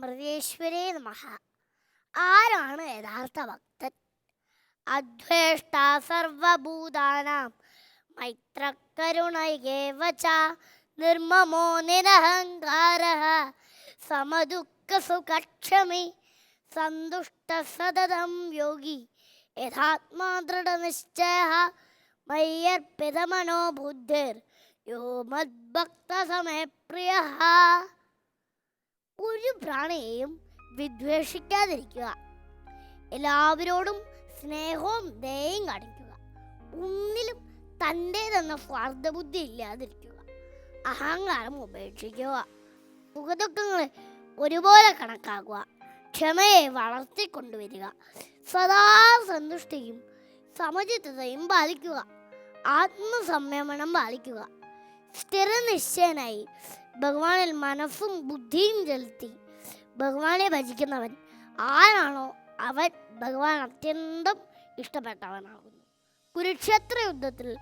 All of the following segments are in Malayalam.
നമഃ. ആരാണ് യഥാർത്ഥ ഭക്തൻ? അധ്വേഷ്ട സർവഭൂതാനാം. മൈത്രകരുണയേവ ച നിർമ്മമോ നിരഹങ്കാര. സമദുഃഖസുഖക്ഷമി സന്തുഷ്ട സതതം യോഗി. യഥാത്മാ ദൃഢനിശ്ചയ. മയ്യർപ്പിതമനോബുദ്ധിർ യോ മദ്ഭക്ത സമയപ്രിയ ഒരു പ്രാണിയെയും വിദ്വേഷിക്കാതിരിക്കുക. എല്ലാവരോടും സ്നേഹവും ദയയും കാണിക്കുക. ഒന്നിലും തന്റേതെന്ന സ്വാർത്ഥബുദ്ധി ഇല്ലാതിരിക്കുക. അഹങ്കാരം ഉപേക്ഷിക്കുക. സുഖദുഃഖങ്ങളെ ഒരുപോലെ കണക്കാക്കുക. ക്ഷമയെ വളർത്തിക്കൊണ്ടുവരിക. സദാ സന്തുഷ്ടിയും സമചിത്തതയും പാലിക്കുക. ആത്മസംയമനം പാലിക്കുക. സ്ഥിരനിശ്ചയനായി ഭഗവാനിൽ മനസ്സും ബുദ്ധിയും ചെലുത്തി. ഭഗവാനെ ഭജിക്കുന്നവൻ ആരാണോ അവൻ ഭഗവാൻ അത്യന്തം ഇഷ്ടപ്പെട്ടവനാകുന്നു. കുരുക്ഷേത്ര യുദ്ധത്തിൽ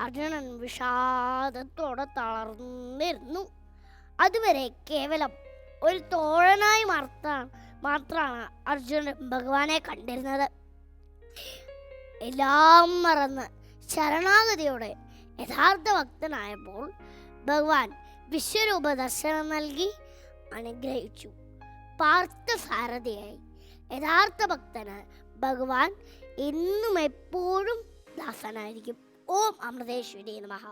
അർജുനൻ വിഷാദത്തോടെ തളർന്നിരുന്നു. അതുവരെ കേവലം ഒരു തോഴനായി മാത്രമാണ് മാത്രമാണ് അർജുനൻ ഭഗവാനെ കണ്ടിരുന്നത്. എല്ലാം മറന്ന് ശരണാഗതിയോടെ യഥാർത്ഥ ഭക്തനായപ്പോൾ ഭഗവാൻ വിശ്വരൂപ ദർശനം നൽകി അനുഗ്രഹിച്ചു. പാർത്ഥസാരഥിയായി. യഥാർത്ഥ ഭക്തന് ഭഗവാൻ എന്നും എപ്പോഴും ദാസനായിരിക്കും. ഓം അമൃതേശ്വരി നമഃ.